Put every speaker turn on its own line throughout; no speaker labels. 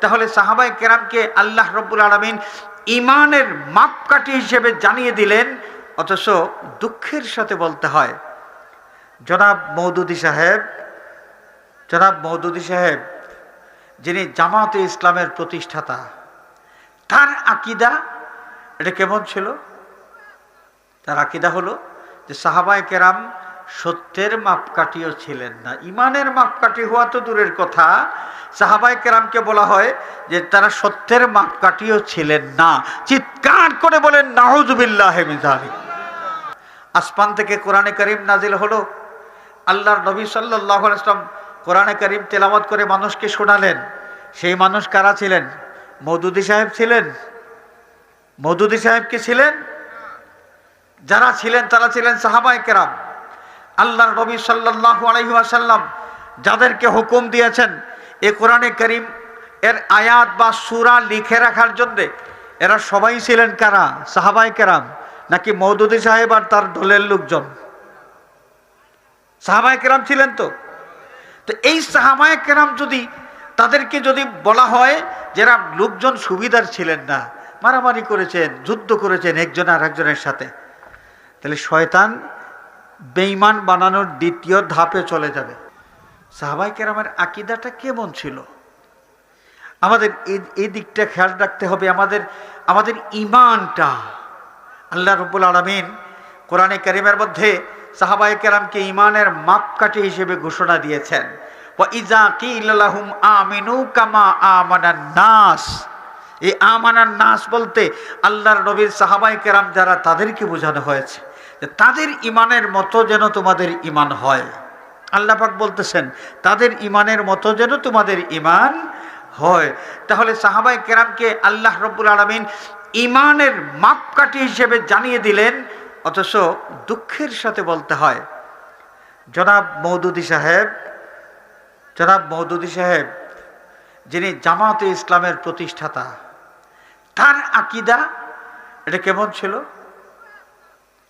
তাহলে সাহাবাই কেরামকে আল্লাহ রব্বুল আলমিন ইমানের মাপকাঠি হিসেবে জানিয়ে দিলেন, অথচ দুঃখের সাথে বলতে হয়। জনাব মৌদুদি সাহেব, জনাব মৌদুদি সাহেব, যিনি জামাতে ইসলামের প্রতিষ্ঠাতা, তার আকিদা, এটা কেমন ছিল? তার আকিদা হলো যে সাহাবায় কেরাম সত্যের মাপকাঠিও ছিলেন না। ইমানের মাপকাঠি হওয়া তো দূরের কথা। সাহাবাই কেরামকে বলা হয় যে তারা সত্যের মাপকাঠিও ছিলেন না। চিৎকার করে বলেন নাহজুবিল্লাহ মিজালি আসমান থেকে কোরআনে করিম নাজিল হলো। আল্লাহর নবী সাল্লাহ ইসলাম কোরআনে করিম তেলামত করে মানুষকে শোনালেন। সেই মানুষ কারা ছিলেন? মৌদুদি সাহেব ছিলেন? মৌদুদি সাহেব কি ছিলেন? যারা ছিলেন তারা ছিলেন সাহাবাই কেরাম। আল্লাহর নবী সাল্লাহ আলহিহাসাল্লাম যাদেরকে হুকুম দিয়েছেন, এ কোরআনে করিম এর আয়াত বা সুরা লিখে রাখার জন্যে এরা সবাই ছিলেন কারা? সাহাবাই কেরাম? নাকি মৌদুদি সাহেব আর তার দলের লোকজন? সাহাবাই কেরাম ছিলেন তো? তো এই সাহাবাই কেরাম যদি তাদেরকে যদি বলা হয় যারা লোকজন সুবিধার ছিলেন না, মারামারি করেছেন, যুদ্ধ করেছেন একজন আর একজনের সাথে, তাহলে শয়তান বেইমান বানানোর দ্বিতীয় ধাপে চলে যাবে। সাহাবাই কেরামের আকিদাটা কেমন ছিল? আমাদের এই- দিকটা খেয়াল রাখতে হবে, আমাদের আমাদের ইমানটা আল্লাহ রব্বুল আলমিন কোরআনে করিমের মধ্যে সাহাবাই কেরামকে ইমানের মাপকাঠি হিসেবে ঘোষণা দিয়েছেন। আমিনু কামা আমানান নাস। এই আমানান নাস বলতে আল্লাহর নবীর সাহাবাই কেরাম যারা তাদেরকে বোঝানো হয়েছে। তাদের ইমানের মতো যেন তোমাদের ইমান হয়। আল্লাহ পাক বলতেছেন, তাদের ইমানের মতো যেন তোমাদের ইমান হয়। তাহলে সাহাবাই কেরামকে আল্লাহ রব্বুল আলমিন ইমানের মাপকাঠি হিসেবে জানিয়ে দিলেন, অথচ দুঃখের সাথে বলতে হয়। জনাব মৌদুদি সাহেব, জনাব মৌদুদি সাহেব, যিনি জামাতে ইসলামের প্রতিষ্ঠাতা, তার আকিদা এটা কেমন ছিল?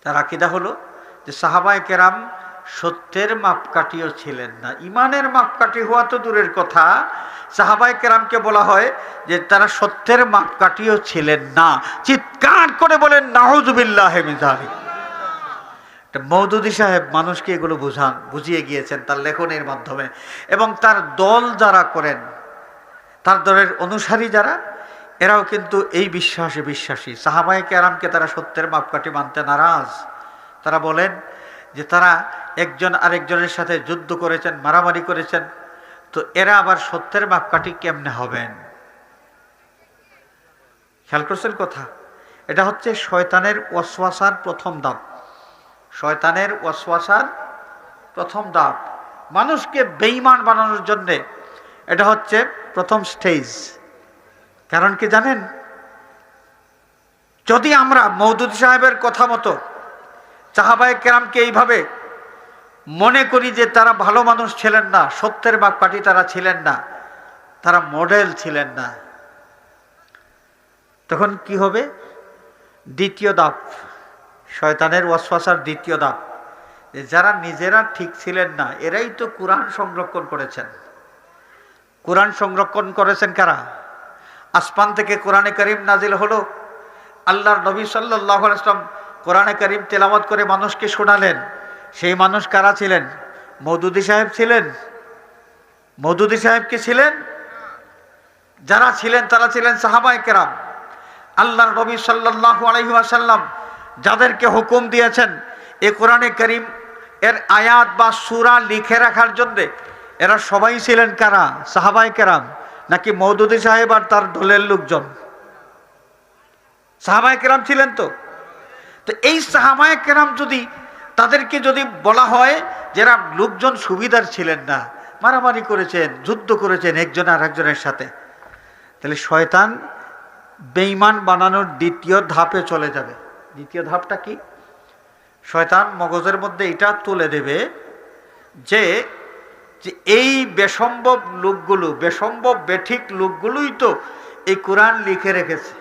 তার আকিদা হলো যে সাহাবায় কেরাম সত্যের মাপকাঠিও ছিলেন না। ইমানের মাপকাঠি হওয়া তো দূরের কথা। সাহাবাই কেরামকে বলা হয় যে তারা সত্যের মাপকাঠিও ছিলেন না। চিৎকার করে বলেন নাহজুবিল্লাহ মিজালি মৌদুদি সাহেব মানুষকে এগুলো বুঝান, বুঝিয়ে গিয়েছেন তার লেখনের মাধ্যমে। এবং তার দল যারা করেন, তার দলের অনুসারী যারা এরাও কিন্তু এই বিশ্বাসে বিশ্বাসী। সাহাবাই কেরামকে তারা সত্যের মাপকাঠি মানতে নারাজ। তারা বলেন যে তারা একজন আরেকজনের সাথে যুদ্ধ করেছেন, মারামারি করেছেন, তো এরা আবার সত্যের মাপকাঠি কেমনে হবেন? খেয়াল করছেন কথা? এটা হচ্ছে শয়তানের ওয়াসওয়াসার প্রথম ধাপ শয়তানের ওয়াসওয়াসার প্রথম ধাপ মানুষকে বেইমান বানানোর জন্যে এটা হচ্ছে প্রথম স্টেজ কারণ কি জানেন? যদি আমরা মৌদুদ সাহেবের কথা মতো চাহাবায় কেরামকে এইভাবে মনে করি যে তারা ভালো মানুষ ছিলেন না, সত্যের বাগপাটি তারা ছিলেন না, তারা মডেল ছিলেন না, তখন কি হবে? দ্বিতীয় দাপ শয়তানের ওয়াসওয়াসার দ্বিতীয় দাপ যারা নিজেরা ঠিক ছিলেন না, এরাই তো কোরআন সংরক্ষণ করেছেন। কোরআন সংরক্ষণ করেছেন কারা? আসমান থেকে কোরআনে করিম নাজিল হলো। আল্লাহর নবী সাল্লাহ আসলাম কোরআনে করিম তেলামত করে মানুষকে শোনালেন। সেই মানুষ কারা ছিলেন? মৌদুদি সাহেব ছিলেন? মৌদুদি সাহেব কি ছিলেন? যারা ছিলেন তারা ছিলেন সাহাবাই কেরাম। আল্লাহর নবী সাল্লাহ আলহিহাসাল্লাম যাদেরকে হুকুম দিয়েছেন এ কোরআনে করিম এর আয়াত বা সুরা লিখে রাখার জন্যে, এরা সবাই ছিলেন কারা? সাহাবাই কেরাম। নাকি মৌদুদি সাহেব আর তার দলের লোকজন? সাহাবাই কেরাম ছিলেন তো? তো এই সাহাবাই কেরাম যদি, তাদেরকে যদি বলা হয় যারা লোকজন সুবিধার ছিলেন না, মারামারি করেছেন, যুদ্ধ করেছেন একজন আর একজনের সাথে, তাহলে শয়তান বেইমান বানানোর দ্বিতীয় ধাপে চলে যাবে। দ্বিতীয় ধাপটা কি? শয়তান মগজের মধ্যে এটা তুলে দেবে যে যে এই বেসম্ভব লোকগুলো, বেসম্ভব বেঠিক লোকগুলোই তো এই কোরআন লিখে রেখেছে।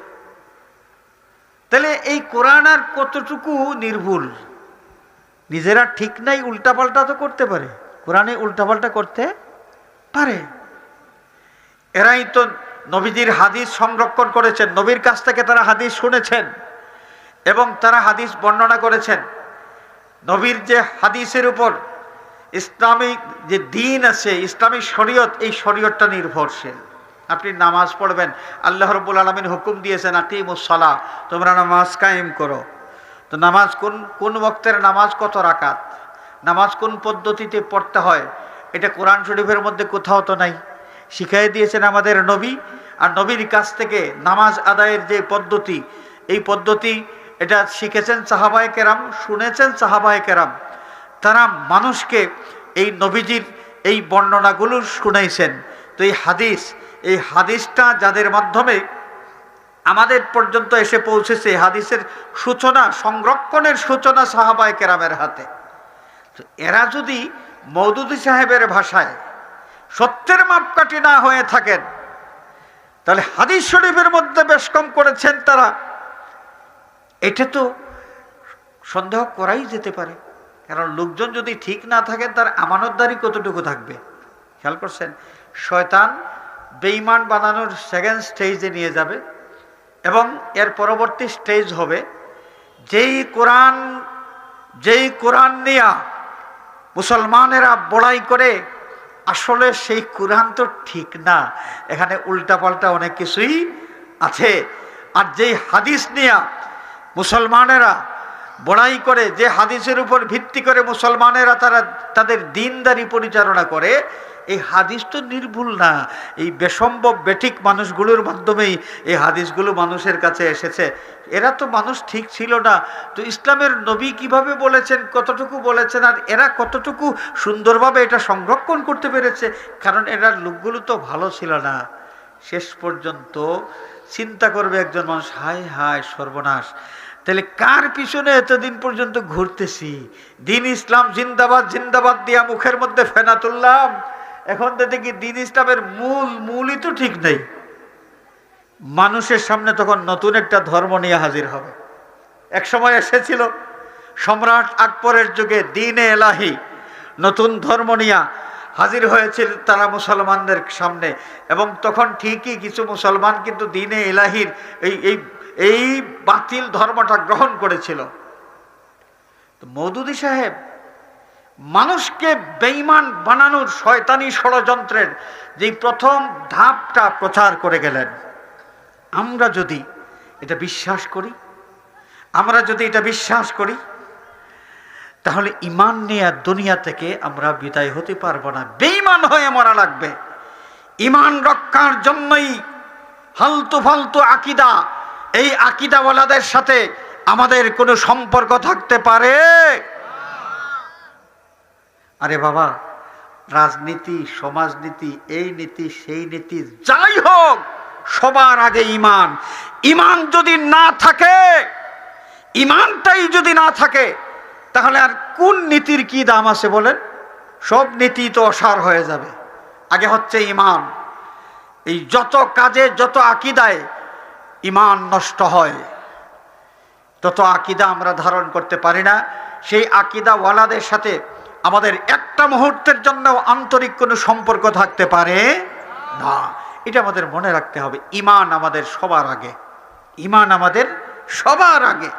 তাহলে এই কোরআন আর কতটুকু নির্ভুল? নিজেরা ঠিক নাই, উল্টাপাল্টা তো করতে পারে। কোরআনে উল্টাপাল্টা করতে পারে। এরাই তো নবীজির হাদিস সংরক্ষণ করেছেন, নবীর কাছ থেকে তারা হাদিস শুনেছেন এবং তারা হাদিস বর্ণনা করেছেন। নবীর যে হাদিসের উপর ইসলামিক যে দিন আছে, ইসলামিক শরীয়ত, এই শরীয়তটা নির্ভরশীল। আপনি নামাজ পড়বেন, আল্লাহ রব্বুল আলমিন হুকুম দিয়েছেন আকিমুসলা তোমরা নামাজ কায়েম করো। তো নামাজ কোন কোন বক্তের নামাজ কত রাকাত? নামাজ কোন পদ্ধতিতে পড়তে হয়? এটা কোরআন শরীফের মধ্যে কোথাও তো নাই। শিখাই দিয়েছেন আমাদের নবী, আর নবীর কাছ থেকে নামাজ আদায়ের যে পদ্ধতি, এই পদ্ধতি এটা শিখেছেন সাহাবায় কেরাম, শুনেছেন সাহাবায় কেরাম। তারা মানুষকে এই নবীজির এই বর্ণনাগুলো শুনাইছেন। তো এই হাদিস, এই হাদিসটা যাদের মাধ্যমে আমাদের পর্যন্ত এসে পৌঁছেছে হাদিসের সূচনা, সংরক্ষণের সূচনা সাহাবায় কেরামের হাতে। তো এরা যদি মৌদুদি সাহেবের ভাষায় সত্যের মাপকাঠি না হয়ে থাকেন, তাহলে হাদিস শরীফের মধ্যে বেশ কম করেছেন তারা। এটা তো সন্দেহ করাই যেতে পারে। কারণ লোকজন যদি ঠিক না থাকে, তার আমানতদারি কতটুকু থাকবে? খেয়াল করছেন? শয়তান বেইমান বানানোর সেকেন্ড স্টেজে নিয়ে যাবে এবং এর পরবর্তী স্টেজ হবে যেই কোরআন যেই কোরআন নিয়া মুসলমানেরা বড়াই করে, আসলে সেই কোরআন তো ঠিক না। এখানে উল্টাপাল্টা অনেক কিছুই আছে। আর যেই হাদিস নিয়া মুসলমানেরা বড়াই করে, যে হাদিসের উপর ভিত্তি করে মুসলমানেরা তারা তাদের দিনদারি পরিচালনা করে, এই হাদিস তো নির্ভুল না। এই বেসম্ভব, বেঠিক মানুষগুলোর মাধ্যমেই এই হাদিসগুলো মানুষের কাছে এসেছে। এরা তো মানুষ ঠিক ছিল না। তো ইসলামের নবী কীভাবে বলেছেন, কতটুকু বলেছেন, আর এরা কতটুকু সুন্দরভাবে এটা সংরক্ষণ করতে পেরেছে? কারণ এরা লোকগুলো তো ভালো ছিল না। শেষ পর্যন্ত চিন্তা করবে একজন মানুষ, হায় হায় সর্বনাশ। তাহলে কার পিছনে এতদিন পর্যন্ত ঘুরতেছি? দিন ইসলাম জিন্দাবাদ জিন্দাবাদ দিয়া মুখের মধ্যে ফেনা তুললাম। এখন তো দেখি দিন ইসলামের মূল, মূলই তো ঠিক নেই। মানুষের সামনে তখন নতুন একটা ধর্ম নিয়ে হাজির হবে। এক সময় এসেছিল সম্রাট আকবরের যুগে দিনে এলাহি। নতুন ধর্ম নিয়ে হাজির হয়েছিল তারা মুসলমানদের সামনে। এবং তখন ঠিকই কিছু মুসলমান কিন্তু দিনে এলাহির এই এই এই বাতিল ধর্মটা গ্রহণ করেছিল। মৌদুদি সাহেব, মানুষকে বেইমান বানানোর শয়তানি ষড়যন্ত্রের যেই প্রথম ধাপটা প্রচার করে গেলেন, আমরা যদি এটা বিশ্বাস করি, আমরা যদি এটা বিশ্বাস করি, তাহলে ইমান নিয়ে দুনিয়া থেকে আমরা বিদায় হতে পারব না। বেইমান হয়ে মরা লাগবে। ইমান রক্ষার জন্যই হালতু ফালতু আকিদা এই আকিদাওয়ালাদের সাথে আমাদের কোনো সম্পর্ক থাকতে পারে? আরে বাবা, রাজনীতি, সমাজনীতি, এই নীতি, সেই নীতি, যাই হোক, সবার আগে ইমান। ইমান যদি না থাকে, ইমানটাই যদি না থাকে, তাহলে আর কোন নীতির কি দাম আছে বলেন? সব নীতি তো অসার হয়ে যাবে। আগে হচ্ছে ইমান। এই যত কাজে, যত আকিদায় ইমান নষ্ট হয়। তত আকিদা আমরা ধারণ করতে পারি না। সেই আকিদা ওয়ালাদের সাথে আমাদের একটা মুহূর্তের জন্য আন্তরিক কোনো সম্পর্ক থাকতে পারে না। এটা আমাদের মনে রাখতে হবে। ইমান আমাদের সবার আগে। ইমান আমাদের সবার আগে।